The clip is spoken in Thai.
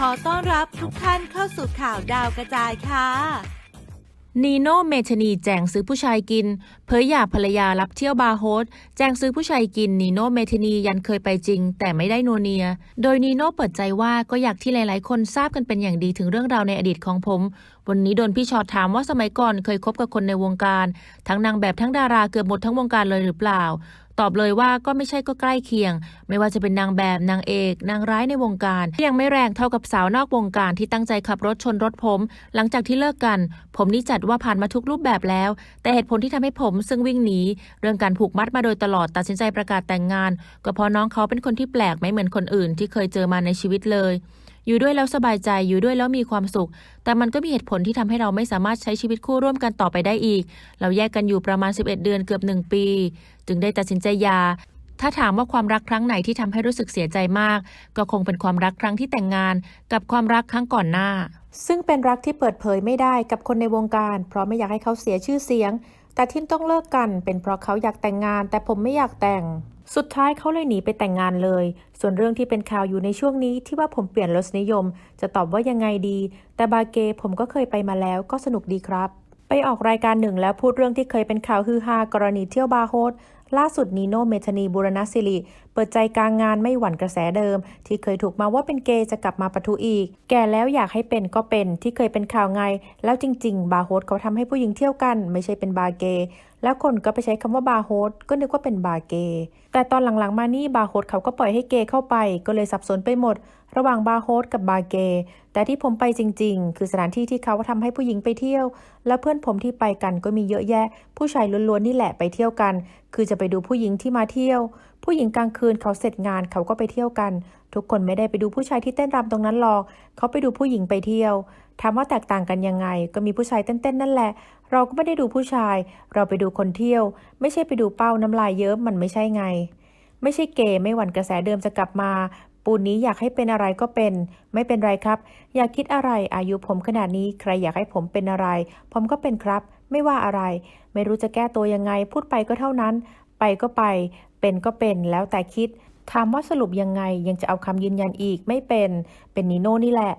ขอต้อนรับทุกท่านเข้าสู่ข่าวดาวกระจายค่ะ นีโน่เมชนีแจงซื้อผู้ชายกิน เผยหย่าภรรยารับเที่ยวบาร์โฮสแจงซื้อผู้ชายกินนีโน่เมชนียันเคยไปจริง แต่ไม่ได้โนเนีย โดยนีโน่เปิดใจว่าก็อยากที่หลายๆ คนทราบกันเป็นอย่างดีถึงเรื่องราวในอดีตของผม วันนี้โดนพี่ชอตถามว่าสมัยก่อนเคยคบกับคนในวงการ ทั้งนางแบบทั้งดาราเกือบหมดทั้งวงการเลยหรือเปล่า ตอบเลยว่าก็ไม่ใช่ก็ใกล้เคียง ไม่ว่าจะเป็นนางแบบนางเอก นางร้ายในวงการที่ยังไม่แรงเท่ากับสาวนอกวงการที่ตั้งใจขับรถชนรถผม หลังจากที่เลิกกัน ผมนี่จัดว่าผ่านมาทุกรูปแบบแล้ว แต่เหตุผลที่ทำให้ผมซึ่งวิ่งหนีเรื่องการผูกมัดมาโดยตลอดตัดสินใจประกาศแต่งงาน ก็เพราะน้องเขาเป็นคนที่แปลกไม่เหมือนคนอื่นที่เคยเจอมาในชีวิตเลย อยู่ด้วยแล้วสบายใจอยู่ด้วยแล้วมีความสุข แต่มันก็มีเหตุผลที่ทำให้เราไม่สามารถใช้ชีวิตคู่ร่วมกันต่อไปได้อีก เราแยกกันอยู่ประมาณ 11 เดือนเกือบ 1 ปี จึงได้ตัดสินใจยาถ้าถามว่าความรักครั้งไหนที่ทำให้รู้สึกเสียใจมาก ก็คงเป็นความรักครั้งที่แต่งงาน กับความรักครั้งก่อนหน้า ซึ่งเป็นรักที่เปิดเผยไม่ได้กับคนในวงการ เพราะไม่อยากให้เขาเสียชื่อเสียง แต่ที่ต้องเลิกกันเป็นเพราะเขาอยากแต่งงาน แต่ผมไม่อยากแต่ง สุดท้ายเขาเลยหนีไปแต่งงานเลย ส่วนเรื่องที่เป็นข่าวอยู่ในช่วงนี้ที่ว่าผมเปลี่ยนรสนิยม จะตอบว่ายังไงดี แต่บาเกผมก็เคยไปมาแล้วก็สนุกดีครับ ไปออกรายการหนึ่งแล้วพูดเรื่องที่เคยเป็นข่าวฮือฮากรณีเที่ยวบาโฮสล่าสุดนีโนเมทนีบุรณศิริ เปิดใจกลางงานไม่หวั่นกระแสเดิม ที่เคยถูกมาว่าเป็นเกย์จะกลับมาปะทุอีก แก่แล้วอยากให้เป็นก็เป็นที่เคยเป็นข่าวไง แล้วจริง ๆ บาร์โฮสเขาทำให้ผู้หญิงเที่ยวกัน ไม่ใช่เป็นบาร์เกย์แล้วคนก็ไปใช้คำว่าบาร์โฮสก็นึกว่าเป็นบาร์เกย์แต่ตอนหลังๆ มานี่บาร์โฮสเขาก็ปล่อยให้เกย์เข้าไป ก็เลยสับสนไปหมด ระหว่างบาร์โฮสกับบาร์เกย์แต่ที่ผมไปจริง ๆ คือสถานที่ที่เขาทำให้ผู้หญิงไปเที่ยว และเพื่อนผมที่ไปกันก็มีเยอะแยะ ผู้ชายล้วนๆนี่แหละไปเที่ยวกัน คือจะไปดูผู้หญิงที่มาเที่ยวผู้หญิงกลางคืนเขาเสร็จงานเขาก็ไปเที่ยวกัน ทุกคนไม่ได้ไปดูผู้ชายที่เต้นรำตรงนั้นหรอก เขาไปดูผู้หญิงไปเที่ยวถามว่าแตกต่างกันยังไง ก็มีผู้ชายเต้นๆนั่นแหละ เราก็ไม่ได้ดูผู้ชาย เราไปดูคนเที่ยว ไม่ใช่ไปดูเป้าน้ำลายเยิ้มมันไม่ใช่ไง ไม่ใช่เกย์ไม่หวั่นกระแสเดิมจะกลับมา ปูนนี้อยากให้เป็นอะไรก็เป็น ไม่เป็นไรครับ อยากคิดอะไรอายุผมขนาดนี้ใครอยากให้ผมเป็นอะไร ผมก็เป็นครับ ไม่ว่าอะไร ไม่รู้จะแก้ตัวยังไง พูดไปก็เท่านั้น ไปก็ไป เป็นก็เป็นแล้วแต่คิด ถามว่าสรุปยังไงยังจะเอาคำยืนยันอีกไม่เป็น เป็นนีโน่นี่แหละ